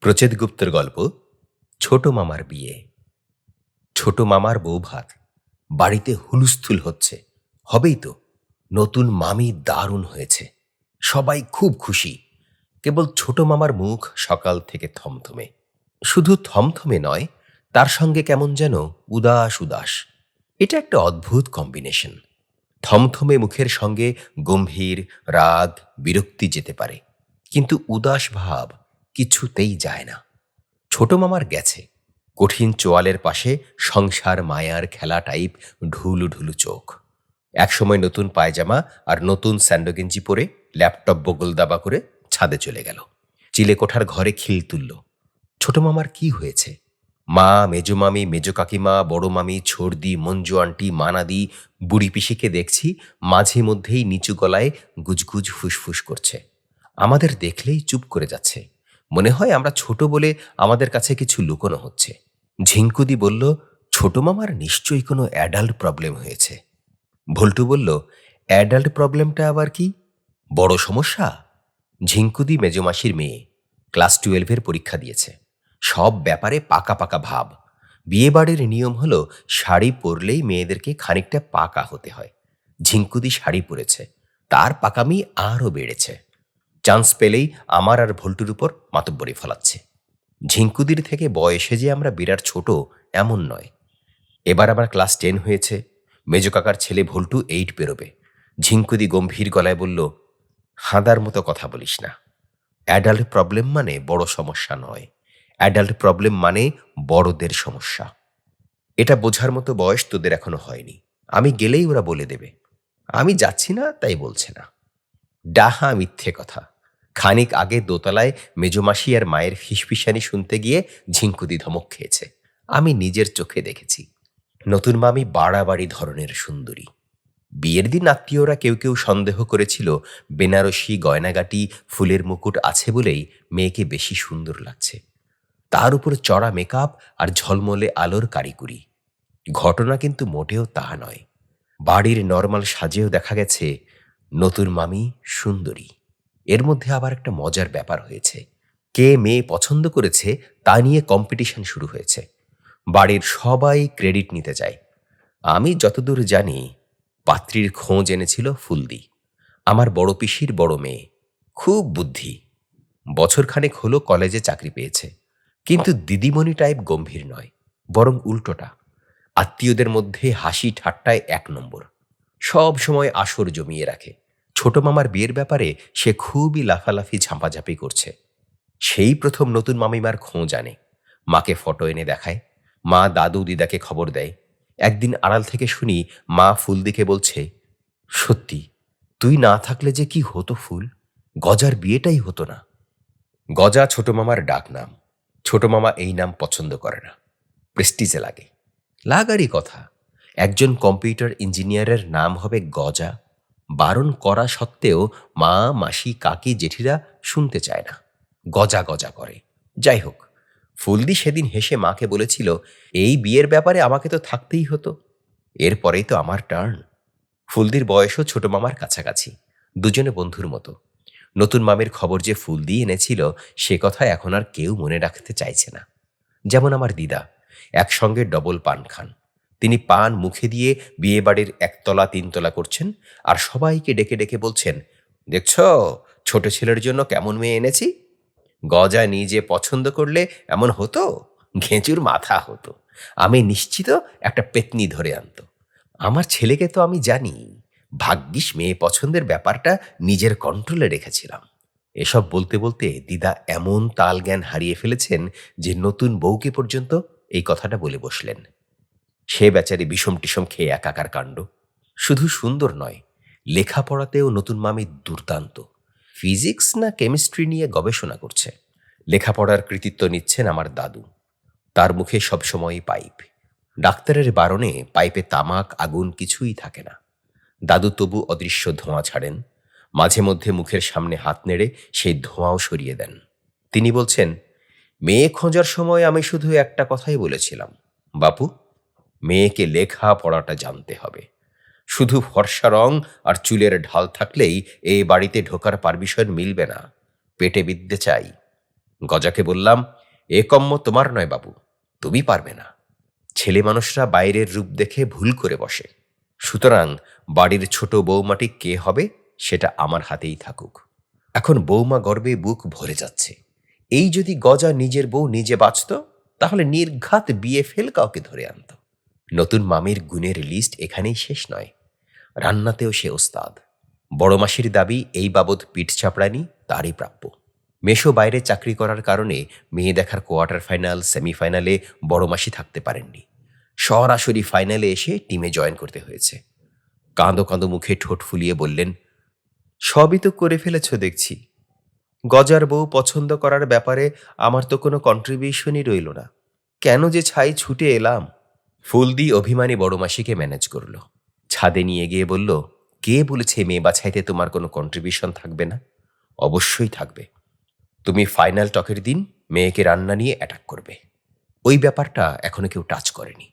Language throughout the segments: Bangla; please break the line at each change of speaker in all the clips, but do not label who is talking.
প্রচেত গুপ্তের গল্প, ছোট মামার বিয়ে। ছোট মামার বউ ভাত, বাড়িতে হুলুস্থুল হচ্ছে। হবেই তো, নতুন মামি দারুণ হয়েছে। সবাই খুব খুশি। কেবল ছোট মামার মুখ সকাল থেকে থমথমে। শুধু থমথমে নয়, তার সঙ্গে কেমন যেন উদাস উদাস। এটা একটা অদ্ভুত কম্বিনেশন। থমথমে মুখের সঙ্গে গম্ভীর, রাগ, বিরক্তি যেতে পারে। কিন্তু উদাস ভাব কিছুতেই যায় না। ছোট মামার গেছে। কঠিন চোয়ালের পাশে সংসার মায়ার খেলা টাইপ ঢুলু ঢুলু চোখ। একসময় নতুন পায়জামা আর নতুন স্যান্ডোগেঞ্জি পরে ল্যাপটপ বগল দাবা করে ছাদে চলে গেল। চিলে কোঠার ঘরে খিল তুলল। ছোট মামার কি হয়েছে? মা, মেজো মামি, মেজো কাকিমা, বড় মামি ছর্দি মঞ্জু আন্টি, মানাদি, বুড়ি পিসিকে দেখছি মাঝে মধ্যেই নিচু গলায় গুজগুজ ফুসফুস করছে। আমাদের দেখলেই চুপ করে যাচ্ছে। মনে হয় আমরা ছোট বলে আমাদের কাছে কিছু লুকোনো হচ্ছে। ঝিঙ্কুদি বলল, ছোট মামার নিশ্চয়ই কোনো অ্যাডাল্ট প্রবলেম হয়েছে। ভল্টু বলল, অ্যাডাল্ট প্রবলেমটা আবার কি? বড় সমস্যা? ঝিঙ্কুদি মেজমাসির মেয়ে, ক্লাস টুয়েলভের পরীক্ষা দিয়েছে। সব ব্যাপারে পাকা পাকা ভাব। বিয়েবাড়ির নিয়ম হলো, শাড়ি পরলেই মেয়েদেরকে খানিকটা পাকা হতে হয়। ঝিঙ্কুদি শাড়ি পরেছে। তার পাকামি আরও বেড়েছে। চান্স পেলেই আমার আর ভল্টুর উপর মাতব্বরি ফলাচ্ছে। ঝিঙ্কুদির থেকে বয়সে যে আমরা বিরাট ছোট, এমন নয়। এবার আবার ক্লাস টেন হয়েছে। মেজো কাকার ছেলে ভল্টু এইট বেরোবে ঝিঙ্কুদি গম্ভীর গলায় বলল, হাঁদার মতো কথা বলিস না। অ্যাডাল্ট প্রবলেম মানে বড় সমস্যা নয়। অ্যাডাল্ট প্রবলেম মানে বড়দের সমস্যা। এটা বোঝার মতো বয়স তোদের এখনও হয়নি। আমি গেলেই ওরা বলে দেবে। আমি যাচ্ছি না, তাই বলছে না। ডাহা মিথ্যে কথা। খানিক আগে দোতলায় মেজমাসি আর মায়ের ফিসফিসানি শুনতে গিয়ে ঝিঙ্কুদি ধমক খেয়েছে। আমি নিজের চোখে দেখেছি। নতুন মামি বাড়াবাড়ি ধরনের সুন্দরী। বিয়ের দিন আত্মীয়রা কেউ কেউ সন্দেহ করেছিল, বেনারসি গয়নাগাটি ফুলের মুকুট আছে বলেই মেয়েকে বেশি সুন্দর লাগছে। তার উপর চড়া মেকআপ আর ঝলমলে আলোর কারিকুরি ঘটনা কিন্তু মোটেও তা নয়। বাড়ির নর্মাল সাজেও দেখা গেছে, নতুন মামি সুন্দরী। এর মধ্যে আবার একটা মজার ব্যাপার হয়েছে। কে মেয়ে পছন্দ করেছে তা নিয়ে কম্পিটিশন শুরু হয়েছে। বাড়ির সবাই ক্রেডিট নিতে চায় আমি যতদূর জানি, পাত্রীর খোঁজ এনেছিল ফুলদি। আমার বড় পিসির বড় মেয়ে। খুব বুদ্ধি। বছরখানেক হলো কলেজে চাকরি পেয়েছে। কিন্তু দিদিমণি টাইপ গম্ভীর নয়, বরং উল্টোটা। আত্মীয়দের মধ্যে হাসি ঠাট্টায় এক নম্বর। সব সময় আসর জমিয়ে রাখে। ছোট মামার বিয়ের ব্যাপারে সে খুবই লাফালাফি, ঝাঁপাঝাঁপি করছে। সেই প্রথম নতুন মামিমার খোঁজ আনে। মাকে ফটো এনে দেখায়। মা দাদু দিদাকে খবর দেয়। একদিন আড়াল থেকে শুনি মা ফুল দিকে বলছে, সত্যি, তুই না থাকলে যে কি হতো ফুল? গজার বিয়েটাই হতো না। গজা ছোট মামার ডাক নাম। ছোট মামা এই নাম পছন্দ করে না। প্রেস্টিজে লাগে। লাগারই কথা। একজন কম্পিউটার ইঞ্জিনিয়ারের নাম হবে গজা। বারণ করা সত্ত্বেও মা, মাসি, কাকি, জেঠিরা শুনতে চায় না। গজা গজা করে। যাই হোক, ফুলদি সেদিন হেসে মাকে বলেছিল, এই বিয়ের ব্যাপারে আমাকে তো থাকতেই হতো। এরপরেই তো আমার টার্ন। ফুলদির বয়সও ছোট মামার কাছাকাছি, দুজনে বন্ধুর মতো। নতুন মামের খবর যে ফুলদি এনেছিল, সে কথা এখন আর কেউ মনে রাখতে চাইছে না। যেমন আমার দিদা, একসঙ্গে ডবল পান খান। তিনি পান মুখে দিয়ে বিয়েবাড়ির একতলা তিনতলা করছেন আর সবাইকে ডেকে ডেকে বলছেন, দেখছ, ছোট ছেলের জন্য কেমন মেয়ে এনেছি? গজা নিজে পছন্দ করলে এমন হতো? ঘেঁচুর মাথা হতো। আমি নিশ্চিত একটা পেতনি ধরে আনতো। আমার ছেলেকে তো আমি জানি। ভাগ্যিস মেয়ে পছন্দের ব্যাপারটা নিজের কন্ট্রোলে রেখেছিলাম। এসব বলতে বলতে দিদা এমন তাল জ্ঞান হারিয়ে ফেলেছেন যে নতুন বউকে পর্যন্ত এই কথাটা বলে বসলেন। সে বেচারি বিষম টিষম খেয়ে একাকার কাণ্ড। শুধু সুন্দর নয়, লেখাপড়াতেও নতুন মামি দুর্দান্ত। ফিজিক্স না কেমিস্ট্রি নিয়ে গবেষণা করছে। লেখাপড়ার কৃতিত্ব নিচ্ছেন আমার দাদু। তার মুখে সবসময়ই পাইপ। ডাক্তারের বারণে পাইপে তামাক, আগুন কিছুই থাকে না। দাদু তবু অদৃশ্য ধোঁয়া ছাড়েন। মাঝে মধ্যে মুখের সামনে হাত নেড়ে সেই ধোঁয়াও সরিয়ে দেন। তিনি বলছেন, মেয়ে খোঁজার সময় আমি শুধু একটা কথাই বলেছিলাম। বাপু মেয়েকে লেখা পড়াটা জানতে হবে। শুধু ফর্সা রং আর চুলের ঢাল থাকলেই এই বাড়িতে ঢোকার পারমিশন মিলবে না। পেটে বিদ্যে চাই। গজাকে বললাম, এ কম্ম তোমার নয় বাবু, তুমি পারবে না। ছেলে মানুষরা বাইরের রূপ দেখে ভুল করে বসে। সুতরাং বাড়ির ছোট বৌমাটি কে হবে সেটা আমার হাতেই থাকুক। এখন বৌমা গর্বে বুক ভরে যাচ্ছে। এই যদি গজা নিজের বউ নিজে বাঁচত, তাহলে নির্ঘাত বিয়ে ফেল কাউকে ধরে আনত। নতুন মামির গুণের লিস্ট এখানেই শেষ নয়। রান্নাতেও সে ওস্তাদ। বড় মাসির দাবি, এই বাবদ পিঠ চাপড়ানি, তারই প্রাপ্য। মেশো বাইরে চাকরি করার কারণে মেয়ে দেখার কোয়ার্টার ফাইনাল, সেমিফাইনালে বড় মাসি থাকতে পারেননি। সরাসরি ফাইনালে এসে টিমে জয়েন করতে হয়েছে। কাঁদো কাঁদো মুখে ঠোঁট ফুলিয়ে বললেন, সবই তো করে ফেলেছ দেখছি। গজার বউ পছন্দ করার ব্যাপারে আমার তো কোনো কন্ট্রিবিউশনই রইল না। কেন যে ছাই ছুটে এলাম? ফুলদি অভিমানী বড় মাসিকে ম্যানেজ করল। ছাদে নিয়ে গিয়ে বলল, কে বলেছে মেয়ে বাছাইতে তোমার কোনো কন্ট্রিবিউশন থাকবে না? অবশ্যই থাকবে। তুমি ফাইনাল টকের দিন মেয়েকে রান্না নিয়ে অ্যাটাক করবে। ওই ব্যাপারটা এখনও কেউ টাচ করেনি।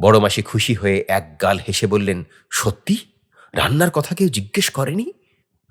বড় মাসি খুশি হয়ে এক গাল হেসে বললেন, সত্যি? রান্নার কথা কেউ জিজ্ঞেস করেনি?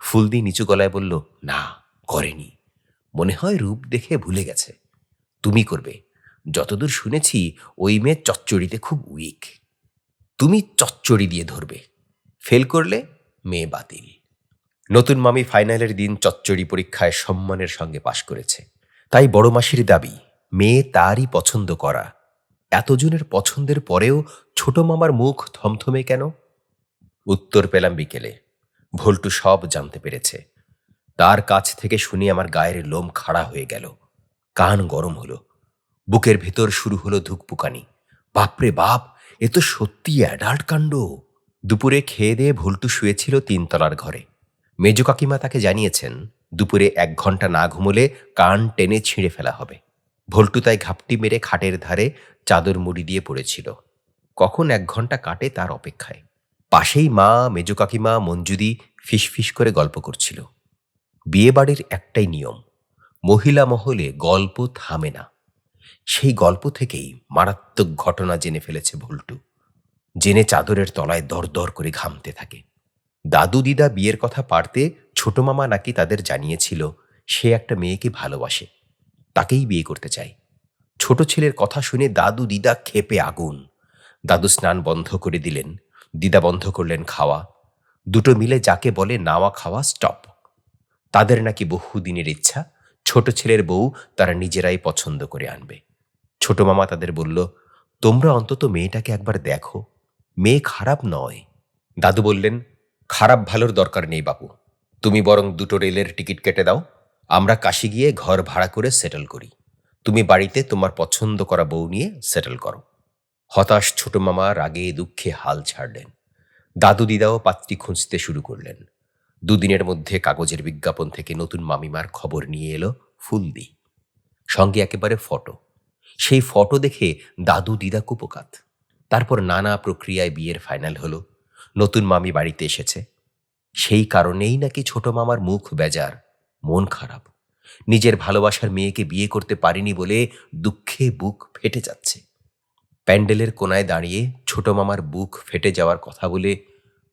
ফুলদি নিচু গলায় বলল, না, করেনি। মনে হয় রূপ দেখে ভুলে গেছে। তুমি করবে। যতদূর শুনেছি, ওই মেয়ে চচ্চড়িতে খুব উইক তুমি চচ্চড়ি দিয়ে ধরবে। ফেল করলে মেয়ে বাতিল। নতুন মামি ফাইনালের দিন চচ্চড়ি পরীক্ষায় সম্মানের সঙ্গে পাশ করেছে। তাই বড় মাসির দাবি, মেয়ে তারই পছন্দ করা। এতজনের পছন্দের পরেও ছোট মামার মুখ থমথমে কেন? উত্তর পেলাম বিকেলে। ভল্টু সব জানতে পেরেছে। তার কাছ থেকে শুনে আমার গায়ের লোম খাড়া হয়ে গেল। কান গরম হলো। বুকের ভেতর শুরু হলো ধুকপুকানি। বাপরে বাপ, এ তো সত্যি অ্যাডাল্ট কাণ্ড। দুপুরে খেয়ে দিয়ে ভুলটু শুয়েছিল তিনতলার ঘরে। মেজ কাকিমা তাকে জানিয়েছেন, দুপুরে এক ঘণ্টা না ঘুমোলে কান টেনে ছিঁড়ে ফেলা হবে। ভল্টু তাই ঘাপটি মেরে খাটের ধারে চাদর মুড়ি দিয়ে পড়েছিল। কখন এক ঘণ্টা কাটে তার অপেক্ষায়। পাশেই মা, মেজ কাকিমা, মঞ্জুদি ফিসফিস করে গল্প করছিল। বিয়ে বাড়ির একটাই নিয়ম, মহিলা মহলে গল্প থামে না। সেই গল্প থেকেই মারাত্মক ঘটনা জেনে ফেলেছে ভল্টু। জেনে চাদরের তলায় দরদর করে ঘামতে থাকে। দাদু দিদা বিয়ের কথা পারতে ছোট মামা নাকি তাদের জানিয়েছিল, সে একটা মেয়েকে ভালোবাসে। তাকেই বিয়ে করতে চায়। ছোট ছেলের কথা শুনে দাদু দিদা খেপে আগুন। দাদু স্নান বন্ধ করে দিলেন। দিদা বন্ধ করলেন খাওয়া। দুটো মিলে যাকে বলে নাওয়া খাওয়া স্টপ। তাদের নাকি বহুদিনের ইচ্ছা। ছোট ছেলের বউ তারা নিজেরাই পছন্দ করে আনবে। ছোট মামা তাদের বলল, তোমরা অন্তত মেয়েটাকে একবার দেখো। মেয়ে খারাপ নয়। দাদু বললেন, খারাপ ভালোর দরকার নেই বাপু। তুমি বরং দুটো রেলের টিকিট কেটে দাও। আমরা কাশি গিয়ে ঘর ভাড়া করে সেটেল করি। তুমি বাড়িতে তোমার পছন্দ করা বউ নিয়ে সেটেল করো। হতাশ ছোট মামা রাগে দুঃখে হাল ছাড়লেন। দাদু দিদাও পাত্রী খুঁজতে শুরু করলেন। দুদিনের মধ্যে কাগজের বিজ্ঞাপন থেকে নতুন মামিমার খবর নিয়ে এলো ফুলদি। সঙ্গে একেবারে ফটো। সেই ফটো দেখে দাদু দিদা কুপকাত। তারপর নানা প্রক্রিয়ায় বিয়ের ফাইনাল হলো। নতুন মামি বাড়িতে এসেছে। সেই কারণেই নাকি ছোট মামার মুখ বেজার, মন খারাপ। নিজের ভালোবাসার মেয়েকে বিয়ে করতে পারিনি বলে দুঃখে বুক ফেটে যাচ্ছে। প্যান্ডেলের কোনায় দাঁড়িয়ে ছোট মামার বুক ফেটে যাওয়ার কথা বলে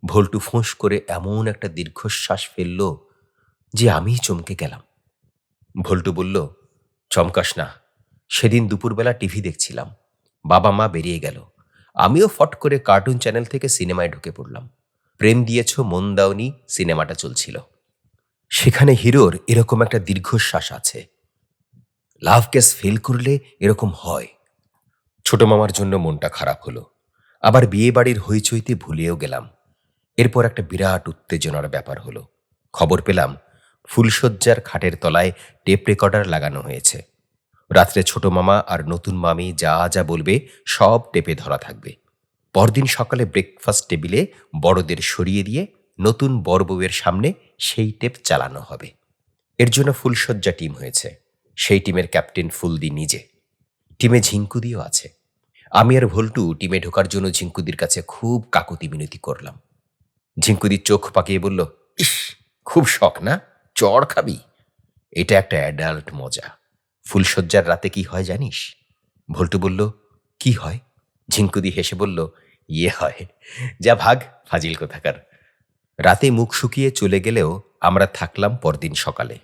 ভল্টু ফোঁস করে এমন একটা দীর্ঘশ্বাস ফেলল যে আমিই চমকে গেলাম। ভল্টু বলল, চমকাস না। সেদিন দুপুরবেলা টিভি দেখছিলাম। বাবা মা বেরিয়ে গেল। আমিও ফট করে কার্টুন চ্যানেল থেকে সিনেমায় ঢুকে পড়লাম। প্রেম দিয়েছ, মন দাওনি, সিনেমাটা চলছিল। সেখানে হিরোর এরকম একটা দীর্ঘশ্বাস আছে। লাভ কেস ফেল করলে এরকম হয়। ছোট মামার জন্য মনটা খারাপ হলো। আবার বিয়ে বাড়ির হইচইতে ভুলেও গেলাম। এরপর একটা বিরাট উত্তেজনার ব্যাপার হলো। খবর পেলাম, ফুলশয্যার খাটের তলায় টেপ রেকর্ডার লাগানো হয়েছে। রাত্রে ছোট মামা আর নতুন মামি যা যা বলবে সব টেপে ধরা থাকবে। পরদিন সকালে ব্রেকফাস্ট টেবিলে বড়দের সরিয়ে দিয়ে নতুন বউয়ের সামনে সেই টেপ চালানো হবে। এর জন্য ফুলশয্যা টিম হয়েছে। সেই টিমের ক্যাপ্টেন ফুলদি নিজে। টিমে ঝিঙ্কুদিও আছে। আমি আর ভল্টু টিমে ঢোকার জন্য ঝিঙ্কুদির কাছে খুব কাকুতি মিনতি করলাম। ঝিঙ্কুদির চোখ পাকিয়ে বলল, ইস, খুব শখ না? চড় খাবি? এটা একটা অ্যাডাল্ট মজা। ফুলশয্যার রাতে কি হয় জানিস? ভল্টু বলল, কি হয়? ঝিঙ্কুদি হেসে বলল ইয়ে হয়। যা ভাগ, ফাজিল কোথাকার। রাতে মুখ শুকিয়ে চলে গেলেও আমরা থাকলাম পরদিন সকালে।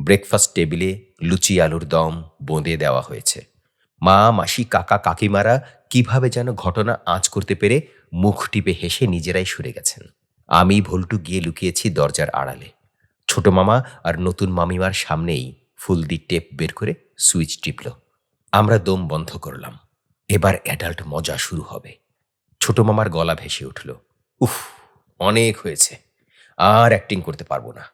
ব্রেকফাস্ট টেবিলে লুচি, আলুর দম বোঁদে দেওয়া হয়েছে। মা, মাসি, কাকা, কাকিমারা কীভাবে যেন ঘটনা আঁচ করতে পেরে মুখ টিপে হেসে নিজেরাই সরে গেছেন। আমি ভল্টু গিয়ে লুকিয়েছি দরজার আড়ালে। ছোট মামা আর নতুন মামিমার সামনেই ফুলদি টেপ বের করে সুইচ টিপল। আমরা দম বন্ধ করলাম। এবার অ্যাডাল্ট মজা শুরু হবে। ছোট মামার গলা ভেসে উঠল। উফ, অনেক হয়েছে। আর অ্যাক্টিং করতে পারব না।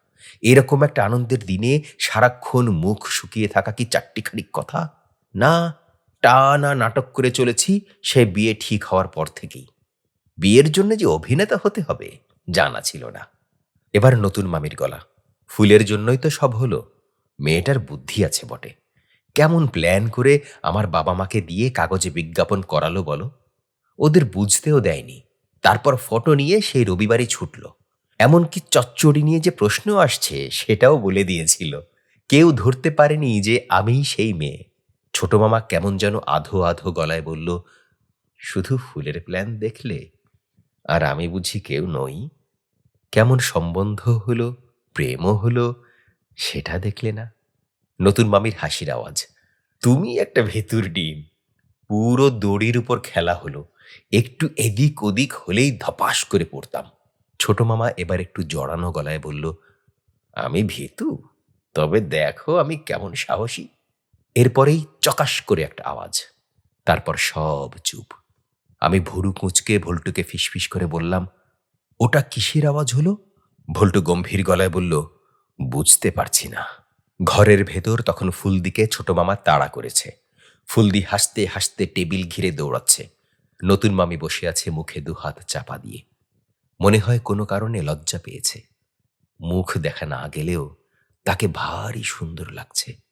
এরকম একটা আনন্দের দিনে সারাক্ষণ মুখ শুকিয়ে থাকা কি চারটিখানি কথা? না, টানা নাটক করে চলেছি সে বিয়ে ঠিক হওয়ার পর থেকেই। বিয়ের জন্য যে অভিনেতা হতে হবে। জানা ছিল না। এবার নতুন মামির গলা। ফুলের জন্যই তো সব হলো। মেয়েটার বুদ্ধি আছে বটে। কেমন প্ল্যান করে আমার বাবা মাকে দিয়ে কাগজে বিজ্ঞাপন করালো বলো? ওদের বুঝতেও দেয়নি। তারপর ফটো নিয়ে সেই রবিবারই ছুটল। এমনকি চচ্চড়ি নিয়ে যে প্রশ্ন আসছে সেটাও বলে দিয়েছিল। কেউ ধরতে পারেনি যে আমিই সেই মেয়ে। ছোট মামা কেমন যেন আধো আধো গলায় বলল, শুধু ফুলের প্ল্যান দেখলে? আর আমি বুঝি কেউ নই? কেমন সম্বন্ধ হলো, প্রেমও হলো, সেটা দেখলে না? নতুন মামির হাসির আওয়াজ। তুমি একটা ভেতুর ডিম। পুরো দড়ির উপর খেলা হলো। একটু এদিক ওদিক হলেই ধপাস করে পড়তাম। ছোট মামা এবার একটু জড়ানো গলায় বলল, আমি ভেতু, তবে দেখো আমি কেমন সাহসী। এরপরেই চকাশ করে একটা আওয়াজ। তারপর সব চুপ। আমি ভুরু কুঁচকে ভল্টুকে ফিসফিস করে বললাম ওটা কিসের আওয়াজ হলো? ভল্টু গম্ভীর গলায় বলল, বুঝতে পারছি না। ঘরের ভেতর তখন ফুলদিকে ছোট মামা তাড়া করেছে। ফুলদি হাসতে হাসতে টেবিল ঘিরে দৌড়াচ্ছে। নতুন মামি বসে আছে মুখে দু হাত চাপা দিয়ে। মনে হয় কোনো কারণে লজ্জা পেয়েছে। মুখ দেখা না গেলেও তাকে ভারী সুন্দর লাগছে।